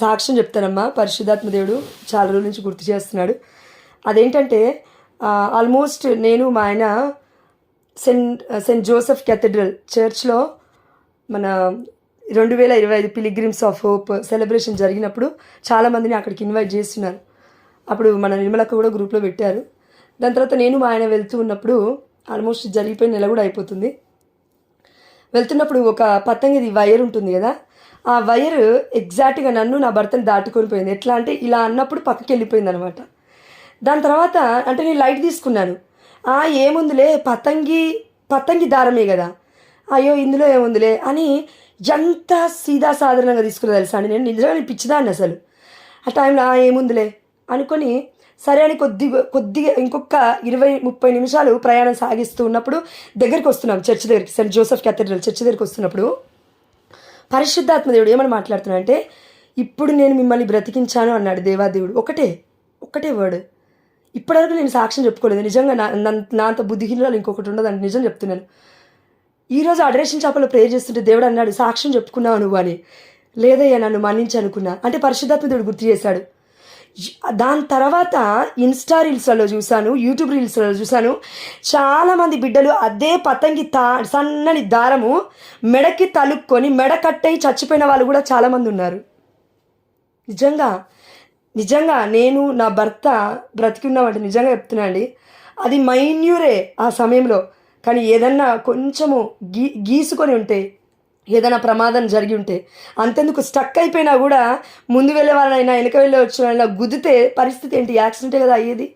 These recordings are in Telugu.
సాక్ష్యం చెప్తానమ్మా. పరిశుద్ధాత్మ దేవుడు చాలా రోజుల నుంచి గుర్తు చేస్తున్నాడు. అదేంటంటే ఆల్మోస్ట్ నేను మా ఆయన సెంట్ సెంట్ జోసెఫ్ కెథడ్రల్ చర్చ్లో మన రెండు వేల ఇరవై ఐదు పిలిగ్రిమ్స్ ఆఫ్ హోప్ సెలబ్రేషన్ జరిగినప్పుడు చాలామందిని అక్కడికి ఇన్వైట్ చేస్తున్నారు. అప్పుడు మన నిర్మలక్క కూడా గ్రూప్లో పెట్టారు. దాని తర్వాత నేను మా ఆయన వెళ్తూ ఉన్నప్పుడు ఆల్మోస్ట్ జరిగిపోయిన నెల కూడా అయిపోతుంది. వెళ్తున్నప్పుడు ఒక పతంగిది వైర్ ఉంటుంది కదా ఆ వైర్ ఎగ్జాక్ట్గా నన్ను నా భర్తను దాటుకొని పోయింది. ఎట్లా అంటే ఇలా అన్నప్పుడు పక్కకి వెళ్ళిపోయింది అనమాట దాని తర్వాత అంటే నేను లైట్ తీసుకున్నాను. ఆ ఏముందిలే పతంగి పతంగి దారమే కదా. అయ్యో ఇందులో ఏముందిలే అని ఎంత సీదా సాధారణంగా తీసుకున్నా తెలుసా అండి. నేను నిజంగా పిచ్చిదాన్ని అసలు. ఆ టైంలో ఆ ఏముందిలే అనుకొని సరే అని కొద్ది కొద్దిగా ఇంకొక ఇరవై ముప్పై నిమిషాలు ప్రయాణం సాగిస్తూ ఉన్నప్పుడు దగ్గరికి వస్తున్నాం చర్చ్ దగ్గరికి. సెంట్ జోసెఫ్ క్యాథడ్రల్ చర్చ్ దగ్గరికి వస్తున్నప్పుడు పరిశుద్ధాత్మ దేవుడు ఏమని మాట్లాడుతున్నాడంటే ఇప్పుడు నేను మిమ్మల్ని బ్రతికించాను అన్నాడు దేవాదేవుడు. ఒకటే ఒకటే వర్డ్. ఇప్పటివరకు నేను సాక్ష్యం చెప్పుకోలేదు. నిజంగా నా నా- అంత బుద్ధిహీనులు ఇంకొకటి ఉండదని నిజం చెప్తున్నాను. ఈరోజు అడరేషన్ చేపలో ప్రేయర్ చేస్తుంటే దేవుడు అన్నాడు సాక్ష్యం చెప్పుకున్నావు నువ్వు అని. లేదయ్యా నన్ను మన్నించి అనుకున్నా అంటే పరిశుద్ధాత్మ దేవుడు గుర్తు చేశాడు. దాని తర్వాత ఇన్స్టా రీల్స్లలో చూశాను యూట్యూబ్ రీల్స్లలో చూశాను. చాలామంది బిడ్డలు అదే పతంగి తా సన్నని దారము మెడకి తలుక్కొని మెడ కట్టయి చచ్చిపోయిన వాళ్ళు కూడా చాలామంది ఉన్నారు. నిజంగా నిజంగా నేను నా భర్త బ్రతికి ఉన్నామంటే నిజంగా చెప్తున్నా అండి. అది మైన్యూరే ఆ సమయంలో. కానీ ఏదన్నా కొంచెము గీ గీసుకొని ఉంటే ఏదైనా ప్రమాదం జరిగి ఉంటే అంతెందుకు స్టక్ అయిపోయినా కూడా ముందు వెళ్ళే వాళ్ళనైనా వెనక వెళ్ళే వచ్చిన వాళ్ళైనా గుద్దితే పరిస్థితి ఏంటి? యాక్సిడెంటే కదా అయ్యేది.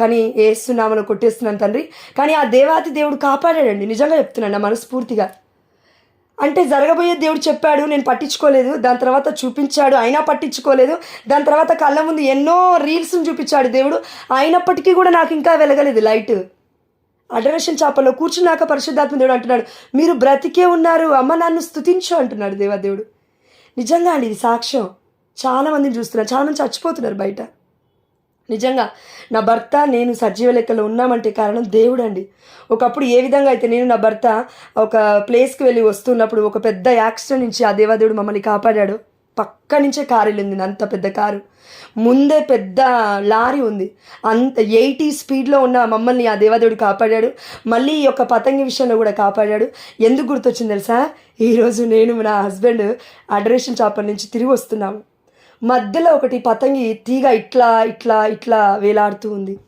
కానీ ఏస్తున్నామని కొట్టేస్తున్నాను తండ్రి. కానీ ఆ దేవాతి దేవుడు కాపాడాడండి. నిజంగా చెప్తున్నాను నా మనస్ఫూర్తిగా అంటే జరగబోయే దేవుడు చెప్పాడు నేను పట్టించుకోలేదు. దాని తర్వాత చూపించాడు అయినా పట్టించుకోలేదు. దాని తర్వాత కళ్ళ ముందు ఎన్నో రీల్స్ని చూపించాడు దేవుడు. అయినప్పటికీ కూడా నాకు ఇంకా వెలగలేదు లైట్. అడరేషన్ చేపల్లో కూర్చున్నాక పరిశుద్ధాత్మ దేవుడు అంటున్నాడు మీరు బ్రతికే ఉన్నారు అమ్మ నన్ను స్థుతించు అంటున్నాడు దేవాదేవుడు నిజంగా అండి ఇది సాక్ష్యం. చాలామందిని చూస్తున్నారు చాలా మంది చచ్చిపోతున్నారు బయట. నిజంగా నా భర్త నేను సజీవ లెక్కలో ఉన్నామంటే కారణం దేవుడు అండి. ఒకప్పుడు ఏ విధంగా అయితే నేను నా భర్త ఒక ప్లేస్కి వెళ్ళి వస్తున్నప్పుడు ఒక పెద్ద యాక్సిడెంట్ నుంచి ఆ దేవాదేవుడు మమ్మల్ని కాపాడాడు. పక్క నుంచే కారు వెళ్ళింది అంత పెద్ద కారు. ముందే పెద్ద లారీ ఉంది. అంత ఎయిటీ స్పీడ్లో ఉన్న మమ్మల్ని ఆ దేవదేవుడు కాపాడాడు. మళ్ళీ ఈ యొక్క పతంగి విషయంలో కూడా కాపాడాడు. ఎందుకు గుర్తొచ్చింది తెలుసా? ఈరోజు నేను నా హస్బెండ్ అడ్రేషన్ చాపర్ నుంచి తిరిగి వస్తున్నాము. మధ్యలో ఒకటి పతంగి తీగ ఇట్లా ఇట్లా ఇట్లా వేలాడుతూ ఉంది.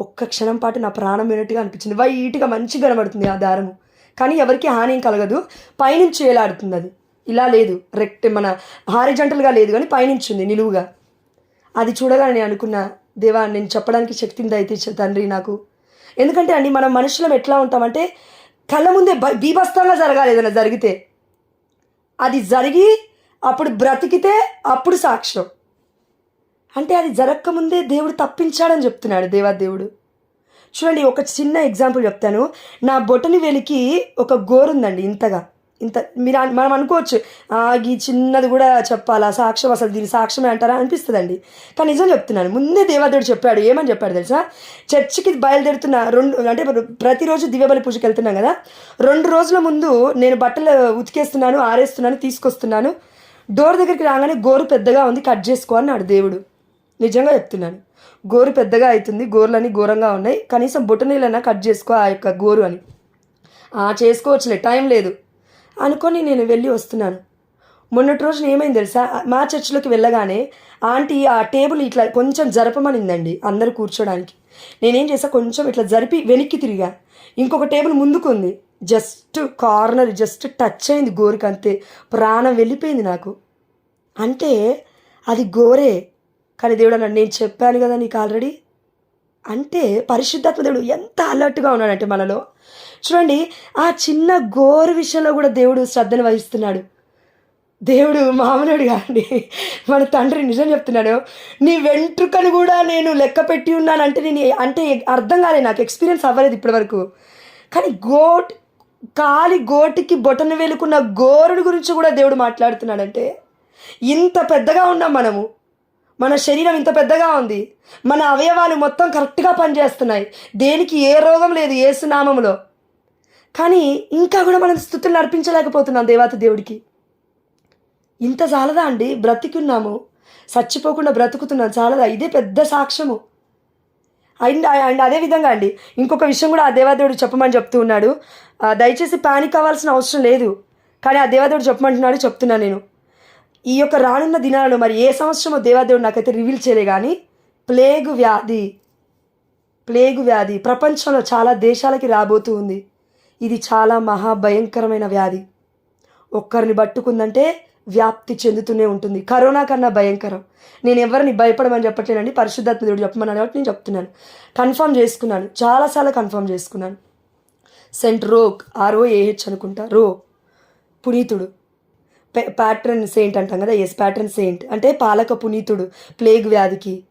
ఒక్క క్షణం పాటు నా ప్రాణం వినట్టుగా అనిపించింది. వైట్గా మంచిగా కనబడుతుంది ఆ దారము. కానీ ఎవరికి హాని కలగదు. పైనుంచి వేలాడుతుంది అది. ఇలా లేదు. రెక్ట్ మన హారిజంటల్గా లేదు కానీ పయనించింది నిలువుగా. అది చూడాలని నేను దేవా నేను చెప్పడానికి శక్తిని దయతీర్చే తండ్రి నాకు? ఎందుకంటే అండి మనం మనుషులం ఎట్లా ఉంటామంటే కళ్ళ ముందే బ- బీభత్సంగా జరగాలి ఏదైనా జరిగితే. అది జరిగి అప్పుడు బ్రతికితే అప్పుడు సాక్ష్యం. అంటే అది జరగకముందే దేవుడు తప్పించాడని చెప్తున్నాడు దేవాదేవుడు. చూడండి ఒక చిన్న ఎగ్జాంపుల్ చెప్తాను. నా బొటని వెలికి ఒక గోరుందండి ఇంతగా. ఇంత మీరు మనం అనుకోవచ్చు ఆగి ఈ చిన్నది కూడా చెప్పాలా? సాక్ష్యం అసలు దీని సాక్ష్యమే అంటారా? అనిపిస్తుందండి. కానీ నిజం చెప్తున్నాను ముందే దేవాదేవుడు చెప్పాడు ఏమని చెప్పాడు తెలుసా? చర్చికి బయలుదేరుతున్న రెండు అంటే ప్రతిరోజు దివ్యబలి పూజకి వెళ్తున్నాం కదా రెండు రోజుల ముందు నేను బట్టలు ఉతికేస్తున్నాను ఆరేస్తున్నాను తీసుకొస్తున్నాను. డోర్ దగ్గరికి రాగానే గోరు పెద్దగా ఉంది కట్ చేసుకో అన్నాడు దేవుడు. నిజంగా చెప్తున్నాను గోరు పెద్దగా అవుతుంది గోర్లన్నీ ఘోరంగా ఉన్నాయి కనీసం బొట్టనీళ్ళైనా కట్ చేసుకో ఆ యొక్క గోరు అని. "ఆ, చేసుకోవచ్చులే టైం లేదు. అనుకొని నేను వెళ్ళి వస్తున్నాను. మొన్నటి రోజున ఏమైంది తెలుసా? మా చర్చిలోకి వెళ్ళగానే ఆంటీ ఆ టేబుల్ ఇట్లా కొంచెం జరపమనిందండి అందరూ కూర్చోడానికి. నేనేం చేసా కొంచెం ఇట్లా జరిపి వెనక్కి తిరిగా. ఇంకొక టేబుల్ ముందుకుంది. జస్ట్ కార్నర్ జస్ట్ టచ్ అయింది గోరుకి అంతే. ప్రాణం వెళ్ళిపోయింది నాకు. అంటే అది గోరే. కానీ దేవుడు అన్నాడు నేను చెప్పాను కదా నీకు ఆల్రెడీ. అంటే పరిశుద్ధాత్మ దేవుడు ఎంత అలర్ట్గా ఉన్నాడంటే మనలో. చూడండి ఆ చిన్న గోరు విషయంలో కూడా దేవుడు శ్రద్ధను వహిస్తున్నాడు. దేవుడు మామూలుడు కాండి మన తండ్రి నిజం చెప్తున్నాడు నీ వెంట్రుకను కూడా నేను లెక్క పెట్టి ఉన్నానంటే నేను అంటే అర్థం కాలేదు నాకు ఎక్స్పీరియన్స్ అవ్వలేదు ఇప్పటివరకు కానీ గోట్ కాలి గోటికి బొటను వేలుకున్న గోరుడు గురించి కూడా దేవుడు మాట్లాడుతున్నాడంటే ఇంత పెద్దగా ఉన్నాం మనము. మన శరీరం ఇంత పెద్దగా ఉంది. మన అవయవాలు మొత్తం కరెక్ట్గా పనిచేస్తున్నాయి. దేనికి ఏ రోగం లేదు ఏ సునామంలో కానీ ఇంకా కూడా మనం స్థుతులు నడిపించలేకపోతున్నాం దేవాత దేవుడికి. ఇంత చాలదా అండి? బ్రతికున్నాము. చచ్చిపోకుండా బ్రతుకుతున్నాం. చాలదా? ఇదే పెద్ద సాక్ష్యము. అండ్ అండ్ అదే విధంగా అండి ఇంకొక విషయం కూడా ఆ దేవాదేవుడు చెప్పమని చెప్తూ ఉన్నాడు. దయచేసి పానిక్ అవ్వాల్సిన అవసరం లేదు. కానీ ఆ దేవాదేవుడు చెప్పమంటున్నాడు చెప్తున్నా నేను. ఈ యొక్క రానున్న దినాలలో మరి ఏ సంవత్సరమో దేవాదేవుడు నాకైతే రివీల్ చేయలే కానీ ప్లేగు వ్యాధి ప్లేగు వ్యాధి ప్రపంచంలో చాలా దేశాలకి రాబోతూ ఉంది. ఇది చాలా మహాభయంకరమైన వ్యాధి. ఒక్కరిని పట్టుకుందంటే వ్యాప్తి చెందుతూనే ఉంటుంది. కరోనా కన్నా భయంకరం. నేను ఎవరిని భయపడమని చెప్పట్లేనండి. పరిశుద్ధాత్మ దేవుడు చెప్పమన్నాడు కాబట్టి నేను చెప్తున్నాను. కన్ఫర్మ్ చేసుకున్నాను. చాలాసార్లు కన్ఫర్మ్ చేసుకున్నాను. సెంట్ రోక్ ఆర్ఓఏహెచ్ అనుకుంటా. రో. పునీతుడు. ప్యాట్రన్ సెయింట్ అంటాం కదా ఎస్ ప్యాట్రన్ సెయింట్ అంటే పాలక పునీతుడు ప్లేగ్ వ్యాధికి.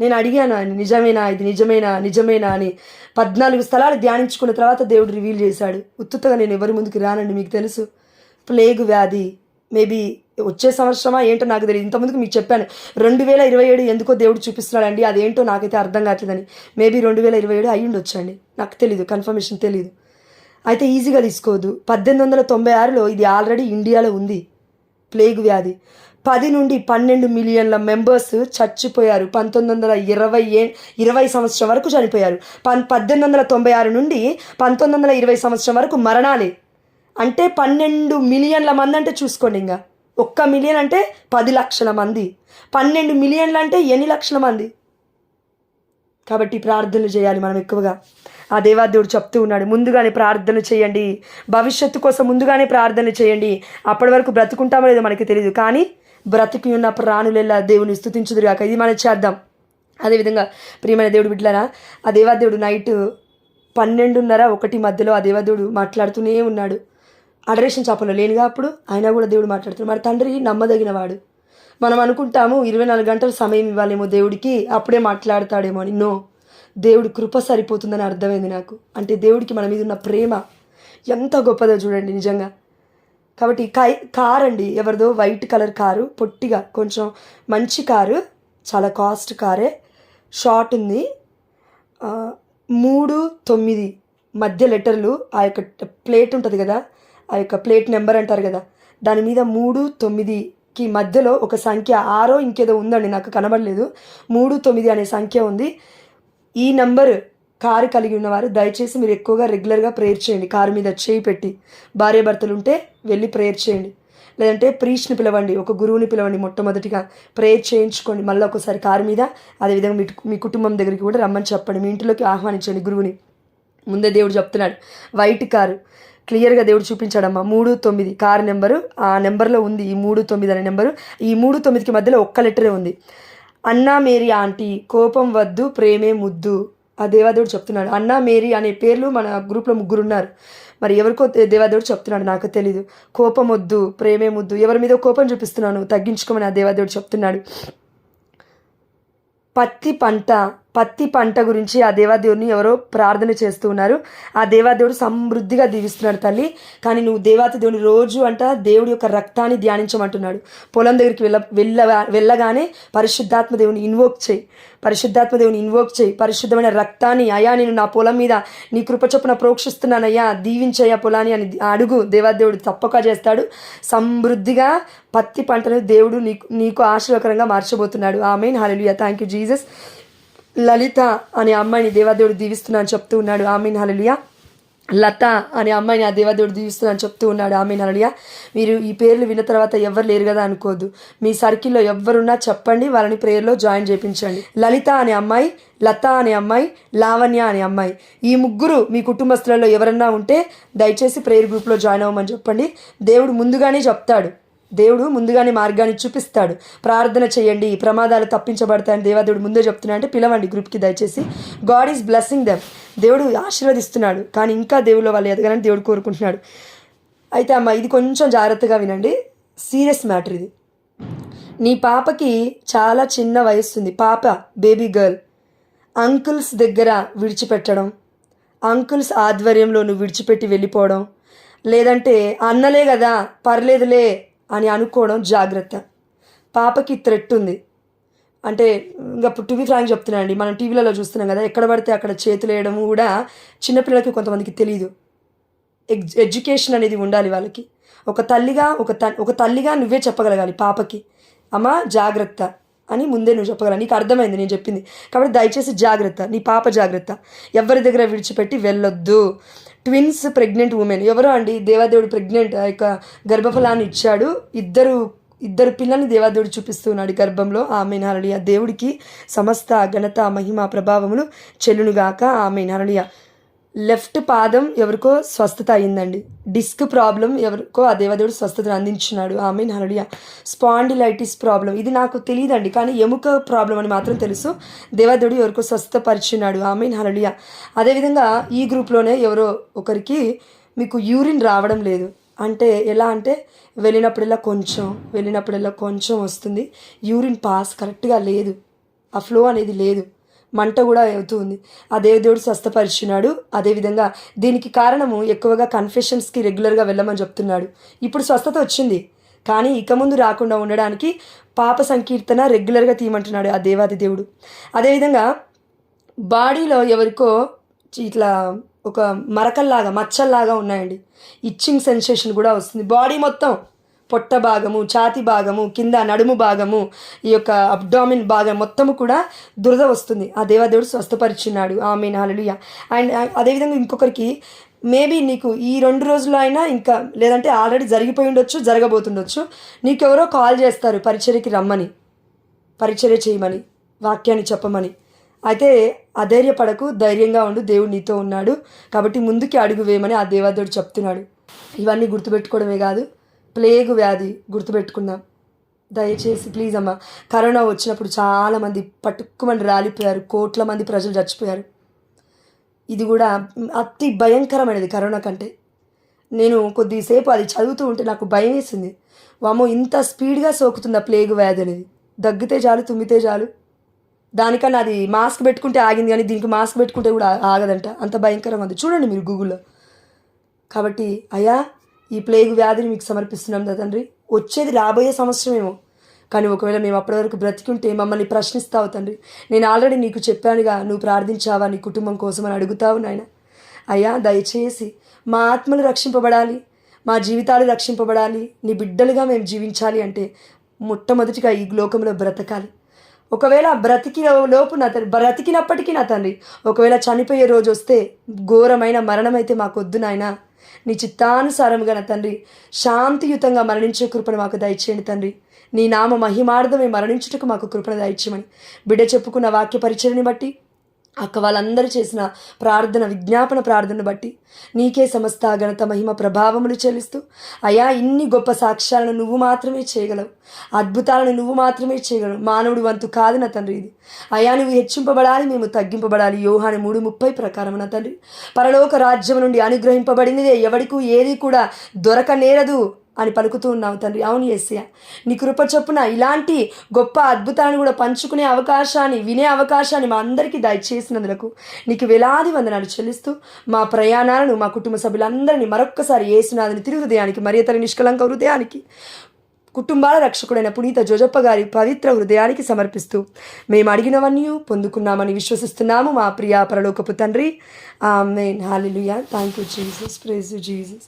నేను అడిగాను ఆయన నిజమేనా ఇది నిజమేనా నిజమేనా అని. పద్నాలుగు స్థలాలు ధ్యానించుకున్న తర్వాత దేవుడు రివీల్ చేశాడు. ఉత్తుతగా నేను ఎవరి ముందుకు రానండి మీకు తెలుసు. ప్లేగ్ వ్యాధి మేబీ వచ్చే సంవత్సరమా ఏంటో నాకు తెలియదు. ఇంతకుముందుకు మీకు చెప్పాను రెండు వేల ఇరవై ఏడు ఎందుకో దేవుడు చూపిస్తున్నాడండి అదేంటో నాకైతే అర్థం కావట్లేదని. మేబీ రెండు వేల ఇరవై ఏడు అయ్యుండొచ్చండి. నాకు తెలియదు కన్ఫర్మేషన్ తెలియదు అయితే ఈజీగా తీసుకోవద్దు. పద్దెనిమిది వందల తొంభై ఆరులో ఇది ఆల్రెడీ ఇండియాలో ఉంది. ప్లేగ్ వ్యాధి. పది నుండి పన్నెండు మిలియన్ల మెంబర్స్ చచ్చిపోయారు. పంతొమ్మిది వందల ఇరవై ఏ ఇరవై సంవత్సరం వరకు చనిపోయారు. పన్ పద్దెనిమిది వందల తొంభై ఆరు నుండి పంతొమ్మిది వందల ఇరవై సంవత్సరం వరకు మరణాలే. అంటే పన్నెండు మిలియన్ల మంది అంటే చూసుకోండి ఇంకా. ఒక్క మిలియన్ అంటే పది లక్షల మంది. పన్నెండు మిలియన్లు అంటే ఎన్ని లక్షల మంది? కాబట్టి ప్రార్థనలు చేయాలి మనం ఎక్కువగా. ఆ దేవాదేవుడు చెప్తూ ఉన్నాడు ముందుగానే ప్రార్థనలు చేయండి. భవిష్యత్తు కోసం ముందుగానే ప్రార్థనలు చేయండి. అప్పటి వరకు బ్రతుకుంటామో లేదో మనకి తెలియదు కానీ బ్రతికి ఉన్న ప్రాణులెల్లా దేవుని స్థుతించుదురుగాక ఇది మనం చేద్దాం. అదేవిధంగా ప్రియమైన దేవుడు బిడ్డలారా ఆ దేవాదేవుడు నైట్ పన్నెండున్నర ఒకటి మధ్యలో ఆ దేవాదేవుడు మాట్లాడుతూనే ఉన్నాడు. అడరేషన్ చాపలో లేనిగా అప్పుడు ఆయన కూడా దేవుడు మాట్లాడుతున్నాడు. మరి తండ్రి నమ్మదగినవాడు. మనం అనుకుంటాము ఇరవై నాలుగు గంటలు సమయం ఇవ్వాలేమో దేవుడికి అప్పుడే మాట్లాడతాడేమో అని. నో. దేవుడి కృప సరిపోతుందని అర్థమైంది నాకు. అంటే దేవుడికి మన మీద ఉన్న ప్రేమ ఎంత గొప్పదో చూడండి నిజంగా. కాబట్టి కై కార్ అండి ఎవరిదో వైట్ కలర్ కారు పొట్టిగా కొంచెం మంచి కారు చాలా కాస్ట్ కారే షార్ట్ ఉంది. మూడు తొమ్మిది మధ్య లెటర్లు ఆ యొక్క ప్లేట్ ఉంటుంది కదా ఆ యొక్క ప్లేట్ నెంబర్ అంటారు కదా దాని మీద మూడు తొమ్మిది కి మధ్యలో ఒక సంఖ్య ఆరో ఇంకేదో ఉందండి నాకు కనబడలేదు. మూడు తొమ్మిది అనే సంఖ్య ఉంది. ఈ నంబర్ కారు కలిగి ఉన్నవారు దయచేసి మీరు ఎక్కువగా రెగ్యులర్గా ప్రేయర్ చేయండి. కారు మీద చేయి పెట్టి భార్య భర్తలు ఉంటే వెళ్ళి ప్రేయర్ చేయండి. లేదంటే ప్రీష్ని పిలవండి ఒక గురువుని పిలవండి మొట్టమొదటిగా. ప్రేయర్ చేయించుకోండి. మళ్ళీ ఒకసారి కారు మీద అదేవిధంగా మీ మీ కుటుంబం దగ్గరికి కూడా రమ్మని చెప్పండి. మీ ఇంటిలోకి ఆహ్వానించండి గురువుని. ముందే దేవుడు చెప్తున్నాడు వైట్ కారు. క్లియర్గా దేవుడు చూపించాడమ్మా. మూడు తొమ్మిది. కారు నెంబరు ఆ నెంబర్లో ఉంది ఈ మూడు తొమ్మిది అనే నెంబరు. ఈ మూడు తొమ్మిదికి మధ్యలో ఒక్క లెటరే ఉంది. అన్నా మేరీ ఆంటీ కోపం వద్దు ప్రేమే ముద్దు. ఆ దేవాదేవుడు చెప్తున్నాడు. అన్నా మేరీ అనే పేర్లు మన గ్రూప్లో ముగ్గురు ఉన్నారు. మరి ఎవరికో దేవాదేవుడు చెప్తున్నాడు నాకు తెలీదు. కోపం వద్దు ప్రేమే ముద్దు. ఎవరి మీద కోపం చూపిస్తున్నాను తగ్గించుకోమని ఆ దేవాదేవుడు చెప్తున్నాడు. పత్తి పంట పత్తి పంట గురించి ఆ దేవాదేవుడిని ఎవరో ప్రార్థన చేస్తూ ఉన్నారు. ఆ దేవాదేవుడు సమృద్ధిగా దీవిస్తున్నాడు తల్లి. కానీ నువ్వు దేవాత దేవుని రోజు అంట దేవుడి యొక్క రక్తాన్ని ధ్యానించమంటున్నాడు. పొలం దగ్గరికి వెళ్ళ వెళ్ళ వెళ్ళగానే పరిశుద్ధాత్మ దేవుని ఇన్వోక్ చేయి. పరిశుద్ధాత్మ దేవుని ఇన్వోక్ చేయి. పరిశుద్ధమైన రక్తాన్ని అయా నేను నా పొలం మీద నీ కృప చొప్పున ప్రోక్షిస్తున్నానయ్యా దీవించయ్యా పొలాన్ని అని అడుగు దేవాదేవుడు తప్పక చేస్తాడు. సమృద్ధిగా పత్తి పంటను దేవుడు నీకు నీకు ఆశీర్వకరంగా మార్చబోతున్నాడు. Amen. Hallelujah. Thank you Jesus Lalitha అనే అమ్మాయిని దేవాదేవుడు దీవిస్తున్నా అని చెప్తూ ఉన్నాడు. ఆమెన్ హలలియా లత అనే అమ్మాయిని ఆ దేవాదేవుడు దీవిస్తున్నా అని చెప్తూ ఉన్నాడు. Amen hallelujah. మీరు ఈ పేర్లు విన్న తర్వాత ఎవరు లేరు కదా అనుకోద్దు. మీ సర్కిల్లో ఎవరున్నా చెప్పండి వాళ్ళని ప్రేయర్లో జాయిన్ చేయించండి. లలిత అనే అమ్మాయి లత అనే అమ్మాయి లావణ్య అనే అమ్మాయి. ఈ ముగ్గురు మీ కుటుంబస్తులలో ఎవరన్నా ఉంటే దయచేసి ప్రేయర్ గ్రూప్లో జాయిన్ అవ్వమని చెప్పండి. దేవుడు ముందుగానే చెప్తాడు. దేవుడు ముందుగానే మార్గాన్ని చూపిస్తాడు. ప్రార్థన చేయండి. ప్రమాదాలు తప్పించబడతాయని దేవాదేవుడు ముందే చెప్తున్నా అంటే పిలవండి గ్రూప్కి దయచేసి. గాడ్ ఈజ్ బ్లెస్సింగ్ దెమ్ దేవుడు ఆశీర్వదిస్తున్నాడు. కానీ ఇంకా దేవుళ్ళ వాళ్ళు ఎదగాలని దేవుడు కోరుకుంటున్నాడు. అయితే అమ్మ ఇది కొంచెం జాగ్రత్తగా వినండి. సీరియస్ మ్యాటర్ ఇది. నీ పాపకి చాలా చిన్న వయస్సు ఉంది. పాప బేబీ గర్ల్ అంకుల్స్ దగ్గర విడిచిపెట్టడం అంకుల్స్ ఆధ్వర్యంలో నువ్వు విడిచిపెట్టి వెళ్ళిపోవడం లేదంటే అన్నలే కదా పర్లేదులే అని అనుకోవడం జాగ్రత్త. పాపకి థ్రెట్ ఉంది అంటే ఇంకా టీవీ ఫ్రాంక్ చెప్తున్నా అండి మనం టీవీలలో చూస్తున్నాం కదా ఎక్కడ పడితే అక్కడ చేతులు వేయడం కూడా చిన్నపిల్లలకి కొంతమందికి తెలియదు ఎగ్ ఎడ్యుకేషన్ అనేది ఉండాలి వాళ్ళకి. ఒక తల్లిగా ఒక త ఒక తల్లిగా నువ్వే చెప్పగలగాలి పాపకి. అమ్మ జాగ్రత్త అని ముందే నువ్వు చెప్పగల నీకు అర్థమైంది నేను చెప్పింది. కాబట్టి దయచేసి జాగ్రత్త నీ పాప జాగ్రత్త. ఎవరి దగ్గర విడిచిపెట్టి వెళ్ళొద్దు. ట్విన్స్ ప్రెగ్నెంట్ ఉమెన్ ఎవరో అండి? దేవాదేవుడు ప్రెగ్నెంట్ ఆ యొక్క గర్భఫలాన్ని ఇచ్చాడు. ఇద్దరు ఇద్దరు పిల్లల్ని దేవాదేవుడు చూపిస్తున్నాడు గర్భంలో. ఆమె నరళియ దేవుడికి సమస్త ఘనత మహిమ ప్రభావములు చెల్లునుగాక. ఆమె నరళియ లెఫ్ట్ పాదం ఎవరికో స్వస్థత అయిందండి డిస్క్ ప్రాబ్లం ఎవరికో ఆ దేవదేవుడు స్వస్థతను అందించినాడు. ఆమె హరడియా స్పాండిలైటిస్ ప్రాబ్లం. ఇది నాకు తెలియదండి కానీ ఎముక ప్రాబ్లం అని మాత్రం తెలుసు. దేవదేవుడు ఎవరికో స్వస్థపరిచినాడు. ఆమె హరడియా అదేవిధంగా ఈ గ్రూప్లోనే ఎవరో ఒకరికి మీకు యూరిన్ రావడం లేదు. అంటే ఎలా అంటే వెళ్ళినప్పుడల్లా కొంచెం వెళ్ళినప్పుడల్లా కొంచెం వస్తుంది. యూరిన్ పాస్ కరెక్ట్గా లేదు. ఆ ఫ్లో అనేది లేదు. మంట కూడా అవుతుంది. ఆ దేవదేవుడు స్వస్థపరిచినాడు. అదేవిధంగా దీనికి కారణము ఎక్కువగా కన్ఫెషన్స్కి రెగ్యులర్గా వెళ్ళమని చెప్తున్నాడు. ఇప్పుడు స్వస్థత వచ్చింది. కానీ ఇక ముందు రాకుండా ఉండడానికి పాప సంకీర్తన రెగ్యులర్గా తీయమంటున్నాడు ఆ దేవాది దేవుడు. అదేవిధంగా బాడీలో ఎవరికో ఇట్లా ఒక మరకల్లాగా మచ్చల్లాగా ఉన్నాయండి. ఇచ్చింగ్ సెన్సేషన్ కూడా వస్తుంది. బాడీ మొత్తం పొట్ట భాగము ఛాతి భాగము కింద నడుము భాగము ఈ యొక్క అబ్డామిన్ భాగం మొత్తము కూడా దురద వస్తుంది. ఆ దేవదేవుడు స్వస్థపరిచున్నాడు. ఆమె నాలుయ అండ్ అదేవిధంగా ఇంకొకరికి మేబీ నీకు ఈ రెండు రోజుల్లో అయినా ఇంకా లేదంటే ఆల్రెడీ జరిగిపోయి ఉండొచ్చు జరగబోతుండొచ్చు. నీకెవరో కాల్ చేస్తారు పరిచర్యకి రమ్మని. పరిచర్య చేయమని వాక్యాన్ని చెప్పమని. అయితే అధైర్యపడకు ధైర్యంగా ఉండు దేవుడు నీతో ఉన్నాడు. కాబట్టి ముందుకి అడుగు వేయమని ఆ దేవాదేవుడు చెప్తున్నాడు. ఇవన్నీ గుర్తుపెట్టుకోవడమే కాదు. ప్లేగు వ్యాధి గుర్తుపెట్టుకుందాం. దయచేసి ప్లీజ్ అమ్మ కరోనా వచ్చినప్పుడు చాలామంది పట్టుకుమని రాలిపోయారు కోట్ల మంది ప్రజలు చచ్చిపోయారు. ఇది కూడా అతి భయంకరమైనది కరోనా కంటే. నేను కొద్దిసేపు అది చదువుతూ ఉంటే నాకు భయం వేసింది. వామో ఇంత స్పీడ్గా సోకుతుందా ప్లేగు వ్యాధి అనేది. దగ్గితే చాలు తుమ్మితే చాలు. దానికన్నా అది మాస్క్ పెట్టుకుంటే ఆగింది కానీ దీనికి మాస్క్ పెట్టుకుంటే కూడా ఆగదంట. అంత భయంకరం అది చూడండి మీరు గూగుల్లో. కాబట్టి అయ్యా ఈ ప్లేగు వ్యాధిని మీకు సమర్పిస్తున్నాం కదా తండ్రి. వచ్చేది రాబోయే సంవత్సరమేమో. కానీ ఒకవేళ మేము అప్పటి వరకు బ్రతికుంటే మమ్మల్ని ప్రశ్నిస్తావు తండ్రి. నేను ఆల్రెడీ నీకు చెప్పానుగా నువ్వు ప్రార్థించావా నీ కుటుంబం కోసం అని అడుగుతావు నాయన. అయ్యా దయచేసి మా ఆత్మలు రక్షింపబడాలి మా జీవితాలు రక్షింపబడాలి నీ బిడ్డలుగా మేము జీవించాలి అంటే మొట్టమొదటిగా ఈ లోకంలో బ్రతకాలి. ఒకవేళ బ్రతికిన లోపు నా తండ్రి బ్రతికినప్పటికీ నా తండ్రి ఒకవేళ చనిపోయే రోజు వస్తే ఘోరమైన మరణమైతే మాకొద్దు నాయనా. నీ చిత్తానుసారముగా నా తండ్రి శాంతియుతంగా మరణించే కృపను మాకు దయచేయండి తండ్రి. నీ నామ మహిమార్థమే మరణించుటకు మాకు కృపణ దయచేయమని బిడ్డ చెప్పుకున్న వాక్య పరిచయని బట్టి అక్క వాళ్ళందరూ చేసిన ప్రార్థన విజ్ఞాపన ప్రార్థన బట్టి నీకే సమస్త ఘనత మహిమ ప్రభావములు చెల్లిస్తూ అయా ఇన్ని గొప్ప సాక్ష్యాలను నువ్వు మాత్రమే చేయగలవు. అద్భుతాలను నువ్వు మాత్రమే చేయగలవు. మానవుడు వంతు కాదు నా తండ్రి ఇది. అయా నువ్వు హెచ్చింపబడాలి మేము తగ్గింపబడాలి. యోహాని మూడు ముప్పై ప్రకారం నా తండ్రి. పరలోక రాజ్యం నుండి అనుగ్రహింపబడినదే. ఎవడికు ఏది కూడా దొరకనేరదు. అని పలుకుతూ ఉన్నావు తండ్రి. అవును ఏసయ్య నీ కృప చొప్పున ఇలాంటి గొప్ప అద్భుతాలను కూడా పంచుకునే అవకాశాన్ని వినే అవకాశాన్ని మా అందరికీ దయచేసినందులకు నీకు వేలాది వందనాలు చెల్లిస్తూ మా ప్రయాణాలను మా కుటుంబ సభ్యులందరినీ మరొక్కసారి ఏసునాథని తిరు హృదయానికి మరి తన నిష్కలంక హృదయానికి కుటుంబాల రక్షకుడైన పునీత జోజప్ప గారి పవిత్ర హృదయానికి సమర్పిస్తూ మేము అడిగినవన్నీ పొందుకున్నామని విశ్వసిస్తున్నాము మా ప్రియా పరలోకపు తండ్రి. Amen. Hallelujah. Thank you Jesus. Praise Jesus.